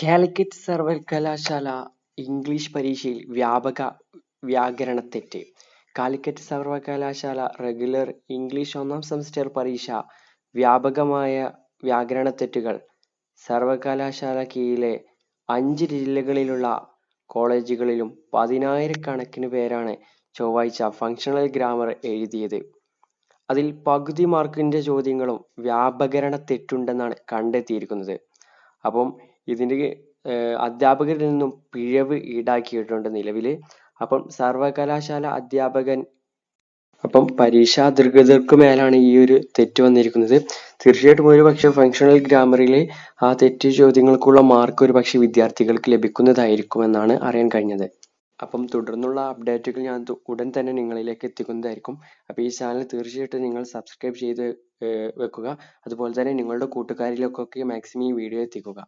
കാലിക്കറ്റ് സർവകലാശാല ഇംഗ്ലീഷ് പരീക്ഷയിൽ വ്യാപക വ്യാകരണ തെറ്റ് കാലിക്കറ്റ് സർവകലാശാല റെഗുലർ ഇംഗ്ലീഷ് ഒന്നാം സെമസ്റ്റർ പരീക്ഷ വ്യാപകമായ വ്യാകരണ തെറ്റുകൾ സർവകലാശാല കീഴിലെ അഞ്ച് ജില്ലകളിലുള്ള കോളേജുകളിലും പതിനായിരക്കണക്കിന് പേരാണ് ചൊവ്വാഴ്ച ഫങ്ഷണൽ ഗ്രാമർ എഴുതിയത്. അതിൽ പകുതി മാർക്കിന്റെ ചോദ്യങ്ങളും വ്യാപകരണ തെറ്റുണ്ടെന്നാണ് കണ്ടെത്തിയിരിക്കുന്നത്. അപ്പം ഇതിന് അധ്യാപകരിൽ നിന്നും പിഴവ് ഈടാക്കിയിട്ടുണ്ട് നിലവിൽ. അപ്പം സർവകലാശാല അധ്യാപകൻ അപ്പം പരീക്ഷാ അധികൃതർക്ക് മേലാണ് ഈ ഒരു തെറ്റ് വന്നിരിക്കുന്നത്. തീർച്ചയായിട്ടും ഒരുപക്ഷെ ഫങ്ഷണൽ ഗ്രാമറിലെ ആ തെറ്റ് ചോദ്യങ്ങൾക്കുള്ള മാർക്ക് ഒരുപക്ഷെ വിദ്യാർത്ഥികൾക്ക് ലഭിക്കുന്നതായിരിക്കുമെന്നാണ് അറിയാൻ കഴിഞ്ഞത്. അപ്പം തുടർന്നുള്ള അപ്ഡേറ്റുകൾ ഞാൻ ഉടൻ തന്നെ നിങ്ങളിലേക്ക് എത്തിക്കുന്നതായിരിക്കും. അപ്പോൾ ഈ ചാനൽ തീർച്ചയായിട്ടും നിങ്ങൾ സബ്സ്ക്രൈബ് ചെയ്ത് വെക്കുക. അതുപോലെ തന്നെ നിങ്ങളുടെ കൂട്ടുകാരിലേക്കൊക്കെ മാക്സിമം ഈ വീഡിയോ എത്തിക്കുക.